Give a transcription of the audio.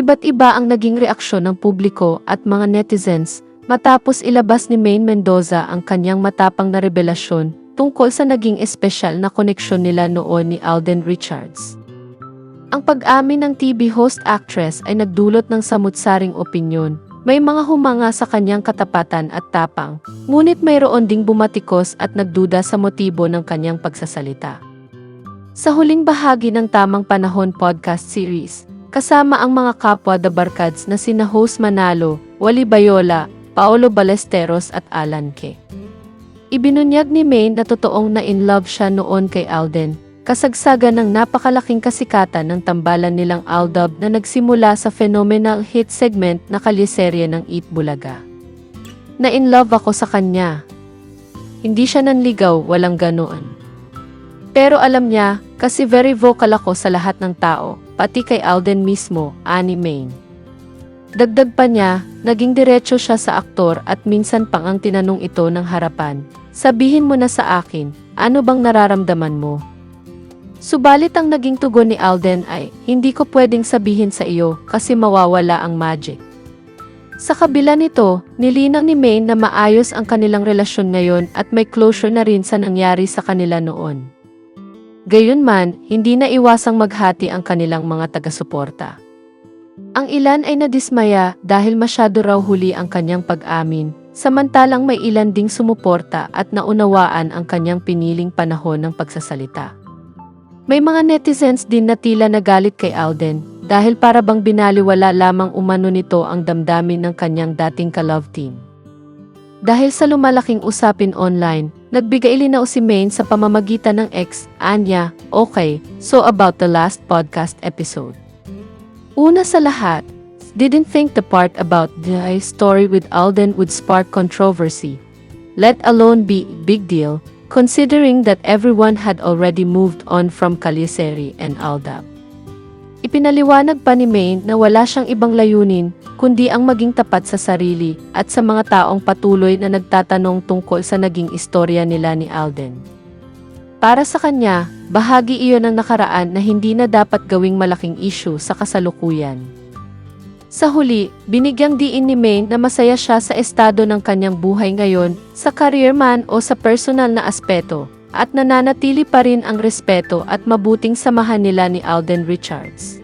Iba't iba ang naging reaksyon ng publiko at mga netizens matapos ilabas ni Maine Mendoza ang kanyang matapang na revelasyon tungkol sa naging espesyal na koneksyon nila noon ni Alden Richards. Ang pag-amin ng TV host actress ay nagdulot ng samut-saring opinyon. May mga humanga sa kanyang katapatan at tapang, ngunit mayroon ding bumatikos at nagduda sa motibo ng kanyang pagsasalita. Sa huling bahagi ng Tamang Panahon podcast series, kasama ang mga kapwa The Barkads na sina host Manalo, Wally Bayola, Paolo Balesteros at Alan K. Ibinunyag ni Maine na totoong na in love siya noon kay Alden, kasagsagan ng napakalaking kasikatan ng tambalan nilang Aldab na nagsimula sa phenomenal hit segment na kalyeserye ng Eat Bulaga. Na in love ako sa kanya. Hindi siya nanligaw, walang ganoon. Pero alam niya, kasi very vocal ako sa lahat ng tao, pati kay Alden mismo, ani Maine. Dagdag pa niya, naging diretso siya sa aktor at minsan pang ang tinanong ito ng harapan. Sabihin mo na sa akin, ano bang nararamdaman mo? Subalit ang naging tugon ni Alden ay, hindi ko pwedeng sabihin sa iyo kasi mawawala ang magic. Sa kabila nito, nilinaw ni Maine na maayos ang kanilang relasyon ngayon at may closure na rin sa nangyari sa kanila noon. Gayunman, hindi na iwasang maghati ang kanilang mga taga-suporta. Ang ilan ay nadismaya dahil masyado raw huli ang kanyang pag-amin, samantalang may ilan ding sumuporta at naunawaan ang kanyang piniling panahon ng pagsasalita. May mga netizens din na tila nagalit kay Alden dahil para bang binaliwala lamang umano nito ang damdamin ng kanyang dating ka-love team. Dahil sa lumalaking usapin online, nagbigay linaw si Maine sa pamamagitan ng ex, Anya, okay, so about the last podcast episode. Una sa lahat, didn't think the part about the story with Alden would spark controversy, let alone be big deal, considering that everyone had already moved on from Kaliseri and Aldab. Ipinaliwanag pa ni Maine na wala siyang ibang layunin kundi ang maging tapat sa sarili at sa mga taong patuloy na nagtatanong tungkol sa naging istorya nila ni Alden. Para sa kanya, bahagi iyon ng nakaraan na hindi na dapat gawing malaking issue sa kasalukuyan. Sa huli, binigyang diin ni Maine na masaya siya sa estado ng kanyang buhay ngayon, sa career man o sa personal na aspeto, at nananatili pa rin ang respeto at mabuting samahan nila ni Alden Richards.